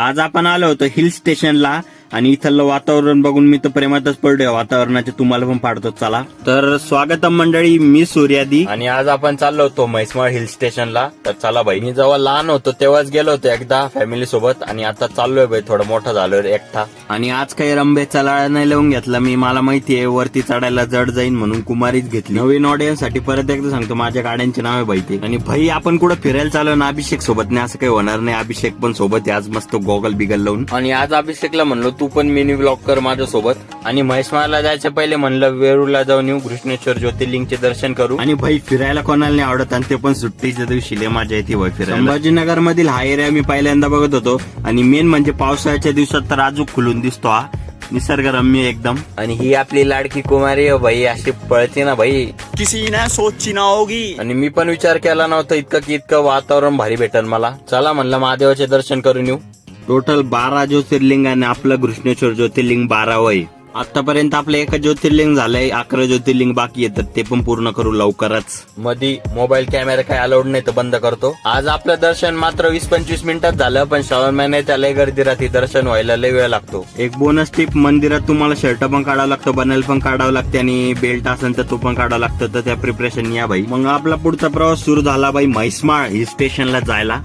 आज आपण आलो होतो हिल स्टेशनला. आणि इथलं वातावरण बघून मी तर प्रेमातच पडलोय. वातावरणाचे तुम्हाला पण पाडतो. चला. तर स्वागतम मंडळी मी सूर्यादी. आणि आज आपण चाललो होतो म्हैसमाळ हिल स्टेशनला. तर चला भाई मी जेव्हा लहान होतो तेव्हाच गेलो होतो एकदा फॅमिली सोबत. आणि आता चाललोय भाई थोडं मोठं झालोय एकटा. आणि आज काही रंबेचा लाळा नाही लावून घेतला. मी मला माहितीये वरती चढायला जड जाईन म्हणून कुमारीच घेतली. नवीन ऑडियन्ससाठी परत एकदा सांगतो माझ्या गाड्यांचे नाव आहे भाई ते. आणि भाई आपण कुठं फिरायला चालू ना अभिषेक सोबत? नाही असं काही होणार नाही. अभिषेक पण सोबत आहे. आज मस्त गोगल बिगल लावून. आणि आज अभिषेकला म्हणलो तू पण मिनी ब्लॉग कर माझ्या सोबत आणि म्हैसमाळला जायचं पहिले म्हणलं वेरूळला जाऊन येऊ कृष्णेश्वर ज्योतिर्लिंगचे दर्शन करू. आणि भाई फिरायला कोणाला नाही आवडत आणि ते पण सुट्टीच्या दिवशी लय मजा येते भाई फिरायला. संभाजीनगर मधील हा एरिया मी पहिल्यांदा बघत होतो. आणि मेन म्हणजे पावसाळ्याच्या दिवसात तर अजून खुलून दिसतो हा. निसर्गरम्य एकदम. आणि ही आपली लाडकी कुमारी आहे भाई अशी पळते ना भाई. किसी ने सोची ना होगी. आणि मी पण विचार केला नव्हता इतकं की इतकं वातावरण भारी भेटल मला. चला म्हणलं महादेवाचे दर्शन करून येऊ. टोटल बारा ज्योतिर्लिंग आणि आपलं कृष्णेश्वर ज्योतिर्लिंग बारावं आहे आतापर्यंत आपलं एक ज्योतिर्लिंग झालंय अकरा ज्योतिर्लिंग बाकी येतात ते पण पूर्ण करू लवकरच. मधी मोबाईल कॅमेरा काय अलाउड नाही तर बंद करतो. आज आपलं दर्शन मात्र वीस पंचवीस मिनिटात झालं पण श्रावण महिन्यात लय गर्दी राहते दर्शन व्हायला लय वेळ लागतो. एक बोनस टिप मंदिरात तुम्हाला शर्ट पण काढावं लागतं बनायला पण काढावं लागते आणि बेल्ट असेल तर तो पण काढावं लागतं तर त्या प्रिपरेशन या बाई. मग आपला पुढचा प्रवास सुरू झाला बाई म्हैसमाळ हिल स्टेशनला जायला.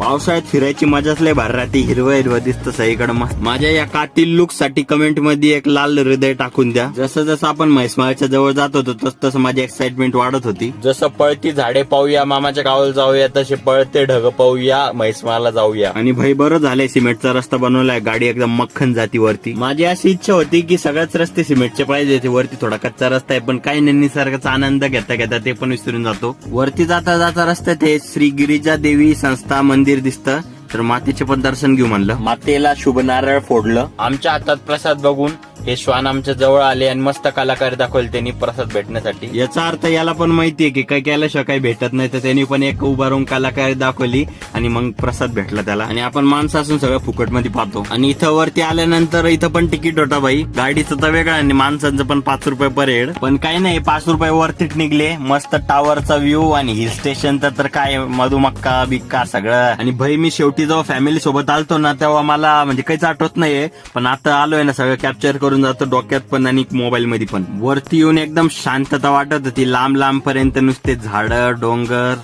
पावसाळ्यात फिरायची मजाच लय भारी राहते. हिरवं हिरवं दिसतं सगळीकडे मस्त. माझ्या या कातील लुकसाठी कमेंटमध्ये एक लाल हृदय टाकून द्या. जसं जसं आपण म्हैसमाळच्या जवळ जात होतो तस तसं माझी एक्साइटमेंट वाढत होती. जसं पळती झाडे पाहूया मामाच्या गावाला जाऊया तसे पळते ढग पाहूया म्हैसमाळला जाऊया. आणि भाई बरं झालंय सिमेंटचा रस्ता बनवलाय गाडी एकदम मक्खन जाती वरती. माझी अशी इच्छा होती की सगळ्याच रस्ते सिमेंटचे पाहिजे ते वरती थोडा कच्चा रस्ता आहे पण काही नाही निसर्गाचा आनंद घेता घेता ते पण विसरून जातो. वरती जाता जाता रस्त्यात हे श्री गिरिजा देवी संस्था मंदिर दिसतं तर मातेचे पण दर्शन घेऊ म्हणलं. मातेला शुभ नारळ फोडलं. आमच्या हातात प्रसाद बघून हे श्वान आमच्या जवळ आले आणि मस्त कलाकार दाखवले त्यांनी प्रसाद भेटण्यासाठी. याचा अर्थ याला पण माहितीये की काही केल्याशिवाय काही भेटत नाही तर त्यांनी पण एक उभा राहून कलाकार दाखवली आणि मग प्रसाद भेटला त्याला. आणि आपण माणसं असून सगळं फुकटमध्ये पाहतो. आणि इथं वरती आल्यानंतर इथं पण तिकीट होता भाई गाडीचं तर वेगळं आणि माणसांचं पण पाच रुपये पर हेड पण काही नाही पाच रुपये वरतीच निघले. मस्त टावरचा व्ह्यू आणि हिल स्टेशनचा तर काय मधुमक्का बिक्का सगळं. आणि भाई मी शेवटी जेव्हा फॅमिली सोबत आलतो ना तेव्हा मला म्हणजे काहीच आठवत नाहीये. पण आता आलोय ना सगळं कॅप्चर करून जातो डोक्यात पण आणि मोबाईल मध्ये पण. वरती येऊन एकदम शांतता वाटत होती. लांब लांब पर्यंत नुसते झाड डोंगर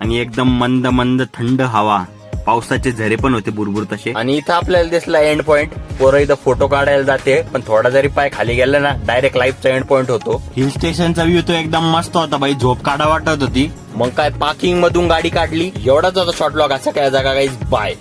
आणि एकदम मंद मंद थंड हवा. पावसाचे झरे पण होते बुरबुर तसे. आणि इथं आपल्याला दिसला एंड पॉइंट पोरं इथं फोटो काढायला जाते पण थोडा जरी पाय खाली गेला ना डायरेक्ट लाईफचा एंड पॉइंट होतो. हिल स्टेशनचा व्ह्यू तो एकदम मस्त होता बाई. झोप काढा वाटत होती. मग काय पार्किंग मधून गाडी काढली. एवढाच होता शॉर्ट लॉग असा काय जागा काही बाय